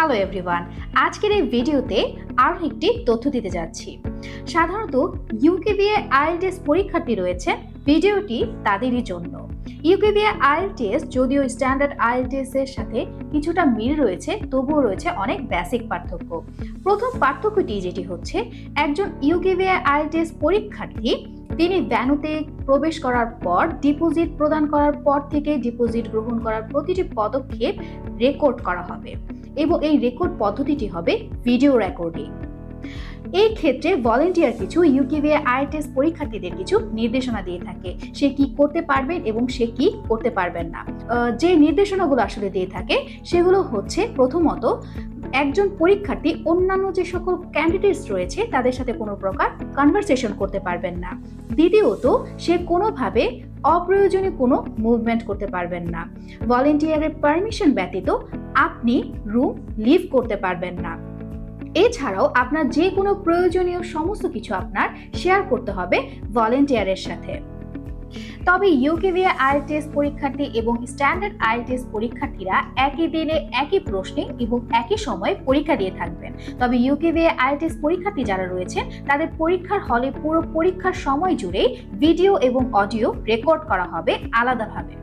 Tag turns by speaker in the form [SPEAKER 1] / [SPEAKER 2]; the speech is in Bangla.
[SPEAKER 1] হ্যালো এভরিওয়ান আজকের এই ভিডিওতে আরও একটি তথ্য দিতে যাচ্ছি। সাধারণত ইউকেবিএ আইএলটিএস পরীক্ষার্থী রয়েছে ভিডিওটি তাদেরই জন্য। ইউকেবিএ আইএলটিএস যদিও স্ট্যান্ডার্ড আইএলটিএস এর সাথে কিছুটা মিল রয়েছে, তবুও রয়েছে অনেক বেসিক পার্থক্য। প্রথম পার্থক্যটি যেটি হচ্ছে, একজন ইউকেবিএ আইএলটিএস পরীক্ষার্থী, তিনি ভ্যানুতে প্রবেশ করার পর ডিপোজিট প্রদান করার পর থেকে ডিপোজিট গ্রহণ করার প্রতিটি পদক্ষেপ রেকর্ড করা হবে। এবং এই রেকর্ড পদ্ধতিটি হবে ভিডিও রেকর্ডিং এই ক্ষেত্রে ভলেন্টিয়ার কিছু ইউকিভিএ আইটিএস পরীক্ষার্থীদের কিছু নির্দেশনা দিয়ে থাকে। সে কি করতে পারবেন এবং সে কি করতে পারবেন না। যে নির্দেশনাগুলো আসলে দিয়ে থাকে, সেগুলো হচ্ছে প্রথমত একজন পরীক্ষার্থী অন্যান্য যে সকল ক্যান্ডিডেটস রয়েছে, তাদের সাথে কোনো প্রকার কনভারসেশন করতে পারবেন না। দ্বিতীয়ত, সে কোনোভাবে অপ্রয়োজনীয় কোনো মুভমেন্ট করতে পারবেন না। ভলেন্টিয়ারের পারমিশন ব্যতীত আপনি রুম লিভ করতে পারবেন না। এছাড়াও আপনার যে কোনো প্রয়োজনীয় সমস্ত কিছু আপনার শেয়ার করতে হবে ভলেন্টিয়ারের সাথে। তবে ইউকেভিয়া আইএলটিএস পরীক্ষার্থী এবং স্ট্যান্ডার্ড আইএলটিএস পরীক্ষার্থীরা একই দিনে একই প্রশ্নে এবং একই সময়ে পরীক্ষা দিয়ে থাকবেন। তবে ইউকেভিয়া আইএলটিএস পরীক্ষার্থী যারা রয়েছেন, তাদের পরীক্ষার হলে পুরো পরীক্ষার সময় জুড়েই ভিডিও এবং অডিও রেকর্ড করা হবে আলাদাভাবে।